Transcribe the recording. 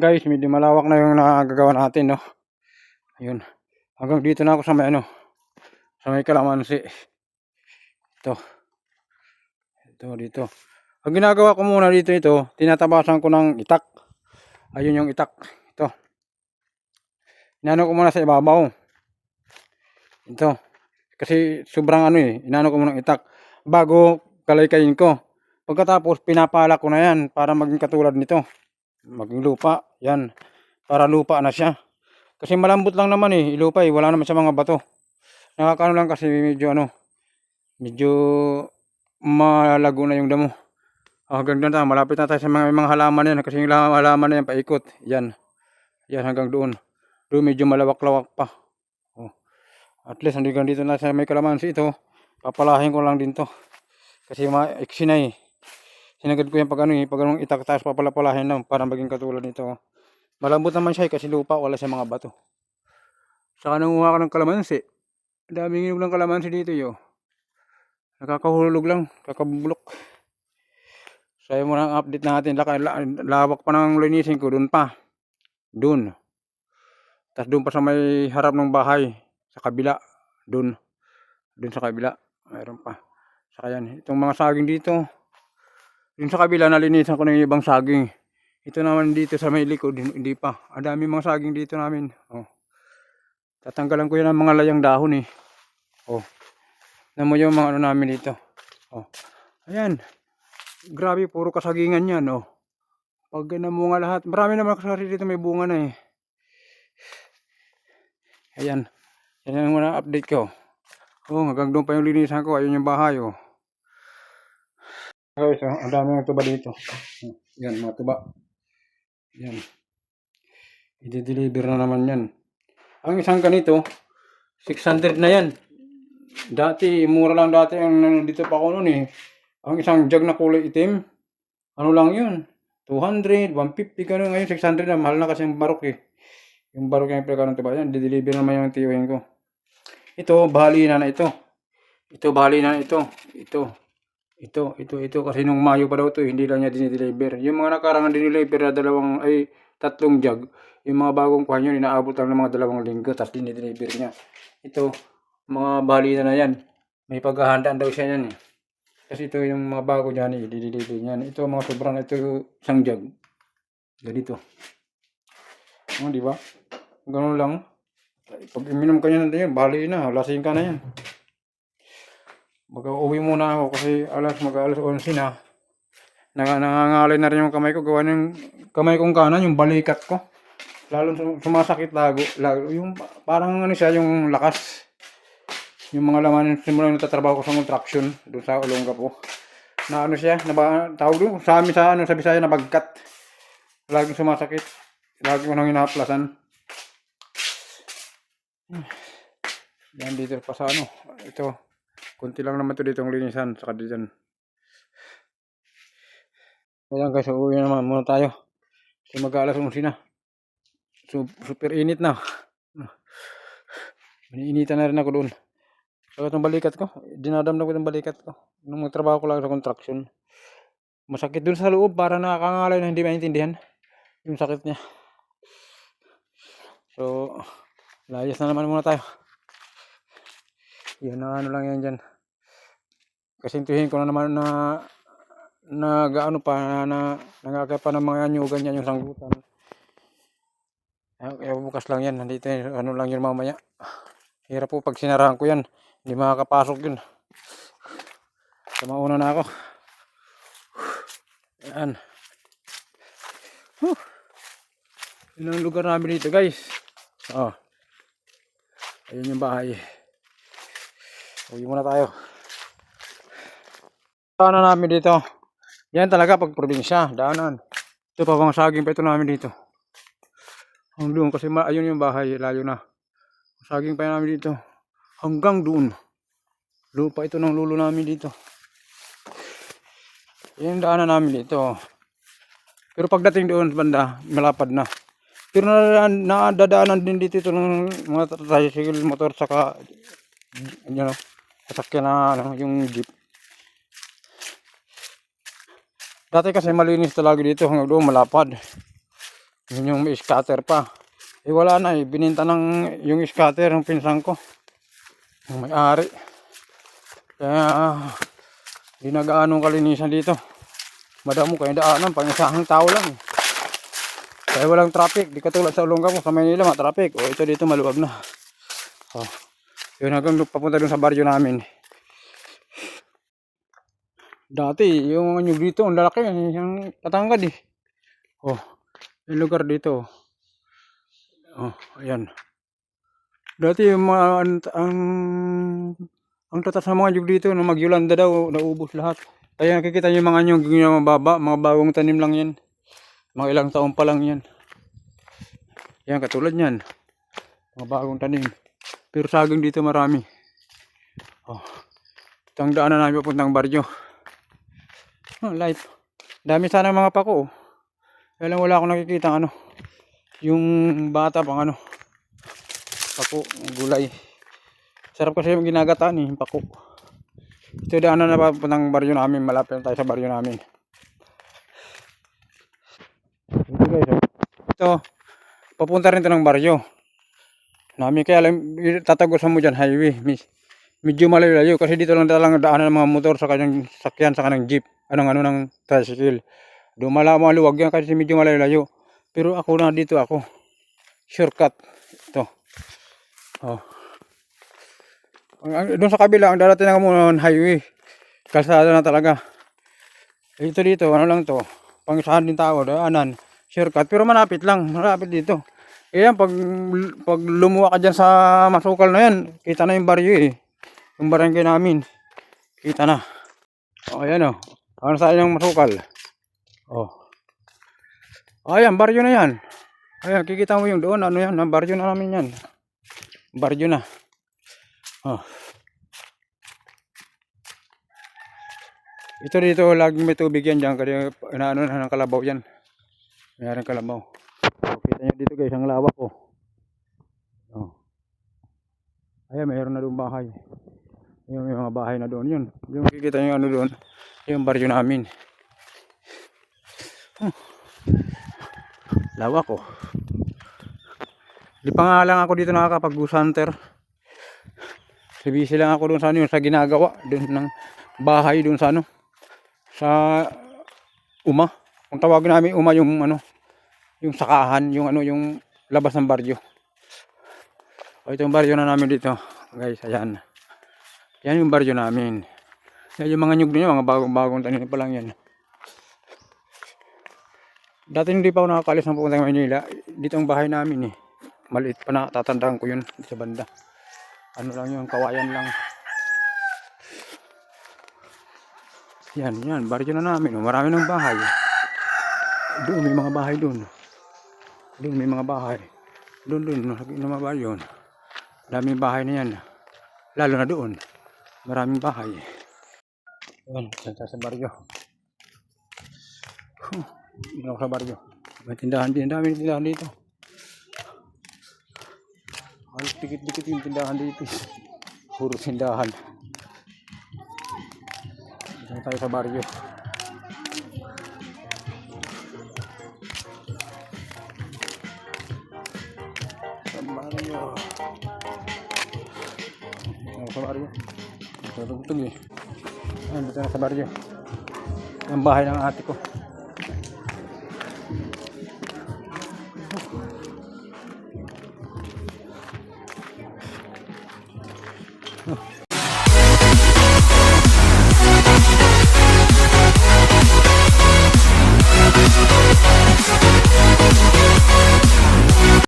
guys, medyo malawak na yung nagagawa natin, no? Ayun. Hanggang dito na ako sa may ano, sa may kalamansi. Ito. Ito, dito. Ang ginagawa ko muna dito ito, tinatabasan ko ng itak. Ayun yung itak. Ito. Inano ko muna sa ibabaw. Ito. Kasi sobrang ano eh, inano ko muna ng itak. Bago kalaykayin ko. Pagkatapos, pinapala ko na yan para maging katulad nito. Maging lupa. Yan. Para lupa na siya. Kasi malambot lang naman eh, ilupa eh. Wala naman sa mga bato. Nakakano lang kasi medyo ano, medyo malago na yung damo. Hanggang doon tayo, malapit na tayo sa mga, mga halaman yan. Kasi yung hala- halaman na yan, paikot. Yan. Yan hanggang doon. Doon medyo malawak-lawak pa. Oh. At least hanggang dito na sa may kalamansi ito. Papalahin ko lang din to. Kasi maiksi na eh. Sinagad ko yan pag ano eh, pag anong itak taas papalapalahin lang para maging katulad nito. Malambot naman siya eh, kasi lupa wala sa mga bato. Saka nanguha ka ng kalamansi. Daming inog ng kalamansi dito yo. Nakakahulog lang, kakabulok. Ayun muna ang update natin. Laka, la, lawak pa ng linisin ko, doon pa. Doon. Tapos doon pa sa may harap ng bahay. Sa kabila. Doon. Doon sa kabila. Mayroon pa. Saka yan. Itong mga saging dito. Yung sa kabila, nalinisan ko na yung ibang saging. Ito naman dito sa may likod, hindi pa. Ang dami mga saging dito namin. Oh. Tatanggalan ko yan ng mga layang dahon eh. Oh. Namo yung mga ano namin dito. Oh. Ayan. Grabe, puro kasagingan yan, oh. Pag namunga lahat, marami naman kasari dito may bunga na eh. Ayan. Yan ang muna update ko. Oh, hanggang doon pa yung linisan ko. Ayun yung bahay, oh. Oh, ang dami ng tuba dito. Yan, mga tuba. Yan. I-deliver na naman yan. Ang isang ganito, 600 na yan. Dati, mura lang dati ang nandito pa ako noon eh. Ang isang jug na kulay itim, ano lang yun? 200, 150, gano'n. Ngayon, 600 na. Mahal na kasi yung barok eh. Yung barok yung pagkaroon tuba yan. Dideliver naman yung tiyuhin ko. Ito, bahali na na ito. Ito, bahali na ito. Ito. Ito, ito, ito. Kasi nung Mayo pa daw ito, hindi lang niya dinideliver. Yung mga nakarangan dinideliver na dalawang, ay, tatlong jug. Yung mga bagong kuhan yun, inaabot lang ng mga dalawang linggo, tapos dinideliver niya. Ito, mga bahali na yan. May paghahandaan daw siya yan eh. Kasi ito yung mga bago dyan eh, dinideliver niyan. Ito mga sobrang, ito isang jug. Ganito. Oh, di ba? Ganun lang. Pag iminom ka niya na yan, bahali na, lasing ka na yan. Mag-uwi muna ako kasi alas mag alas 11 na. Nang nangangalay na rin yung kamay ko. Gawa ng kamay kong kanan, yung balikat ko. Lalo sum- sumasakit lago. lago yung pa- parang ano siya, yung lakas. Yung mga laman, simula nagtatrabaho ko sa contraction doon sa Olonga po. Na ano siya, na tawag doon, sa amin sa ano, sa Bisaya na bagkat. Laging sumasakit. Lagi ko nang hinaplasan. Yan dito pa sa ano. Ito. Kunti lang naman to dito ang linisan. Saka dito. Ayan guys, uuwi na naman muna tayo. Kasi mag-aalas 11 na. So, super init na. Iniinitan na rin ako doon. Saka itong balikat ko. Dinadamdam ko itong balikat ko. Nung magtrabaho ko lang sa construction. Masakit dun sa loob para nakakangalay na hindi maintindihan. Yung sakit niya. So, layas na naman muna tayo. Yan na ano lang yan dyan. Kasintuhin ko na naman na nag ano pa na nangakay pa ng mga anyugan yan yung sanggutan. Ay, bukas lang yan. Nandito yun. ano lang yun mamaya. Hirap po pag sinarahan ko yan. Hindi makakapasok yun. So, mauna na ako. Yan. Huh. Yun ang lugar namin dito guys. Oh. Ayun yung bahay. Uwi muna tayo. Daanan namin dito. Yan talaga pag probinsya. Daanan. Ito pa bang saging pa ito namin dito. Ang doon kasi ayun yung bahay. Layo na. Saging pa namin dito. Hanggang doon. Lupa ito ng lulo namin dito. Yan daanan namin dito. Pero pagdating doon banda, malapad na. Pero na, nadadaanan din dito ito ng mga tricycle motor saka you know, sasakyan na ano, yung jeep. Dati kasi malinis talaga dito hanggang doon malapad. Yun yung may scatter pa. Eh wala na eh. Bininta ng yung scatter ng pinsan ko. Yung may-ari. Kaya hindi na gaanong kalinisan dito. Madamo kaya daanan. Pang isahang tao lang eh. Kaya walang traffic. Di katulad sa Olonga ko sa Manila, mga traffic. O ito dito maluwag na. Oh. Yun hanggang papunta dun sa baryo namin. Dati, yung ano dito, ang lalaki. Yung tatangkad eh. Oh, yung lugar dito. Oh, ayan. Dati yung mga, ang, ang, ang tatas ng mga yug dito, na magyulanda daw, naubos lahat. Kaya nakikita niyo yung mga nyug yung mababa, mga bagong tanim lang yan. Mga ilang taon pa lang yan. Yan, katulad yan. Mga bagong tanim. Pero saging dito marami. Oh. Ito ang daanan namin papuntang baryo. Oh, light. Dami sana mga pako. Oh. Kaya lang wala akong nakikita ano. Yung bata pang ano. Pako, gulay. Sarap kasi yung ginagataan eh, yung pako. Ito daanan na papuntang baryo namin. Malapit na tayo sa baryo namin. Ito guys. oh. Ito, papunta rin ito ng baryo. Namin kaya lang tatagusan mo dyan highway. Medyo malayo-layo kasi dito lang talagang daanan ng mga motor sa kanyang sakyan sa kanyang jeep. Anong ano ng tricycle. Dumala mga luwag yan kasi medyo malayo-layo. Pero ako na dito ako. Shortcut. Ito. Oh. Doon sa kabila, ang darating na muna ng highway. Kalsada na talaga. Ito dito, ano lang to. Pangisahan din tao, daanan. Shortcut. Pero malapit lang. Malapit dito. Ayan, pag, pag lumuwa ka dyan sa masukal na yan, kita na yung baryo eh. Yung barangay namin. Kita na. O, ayan o. Ano sa yung masukal? O. Ayan, baryo na yan. Ayan, kikita mo yung doon. Ano yan? Ang Baryo na namin yan. Baryo na. O. Ito dito, laging may tubig yan dyan. Kaya inaano na ng kalabaw yan. Mayroong kalabaw. Kita nyo dito guys, ang lawak ko. Oh. Ayan, mayroon na doon bahay. Yung may mga bahay na doon. Yun. Yung kikita nyo ano doon. Yung baryo namin. Hmm. Lawak ko. Di pa nga lang ako dito nakakapag-goose hunter. Busy lang ako doon sa ano sa ginagawa. Doon ng bahay doon sa ano. Sa uma. Kung tawagin namin uma yung ano. Yung sakahan. Yung ano yung labas ng baryo. O ito yung baryo na namin dito. Guys, ayan. Yan yung baryo namin. Yan yung mga nyug nyo, mga bagong-bagong tanim pa lang yan. Dati hindi pa ako nakakalis ng pupunta ng Manila. Dito ang bahay namin eh. Maliit pa na, tatandaan ko yun sa banda. Ano lang yun, kawayan lang. Yan, yan, baryo na namin. oh. Marami ng bahay. Doon, may mga bahay doon. Doon, may mga bahay. Doon, doon, mga baryo. Daming bahay na yan. Lalo na doon. Maraming bahay. Santa sa baryo. Huh, Dito ako sa baryo. May tindahan din. Dami tindahan dito. Halos dikit-dikit yung tindahan dito. Puro tindahan. Dito tayo sa baryo. Baryo. Ano sa baryo? Tutugtog eh. Na sa baryo. Ang bahay ng ate ko.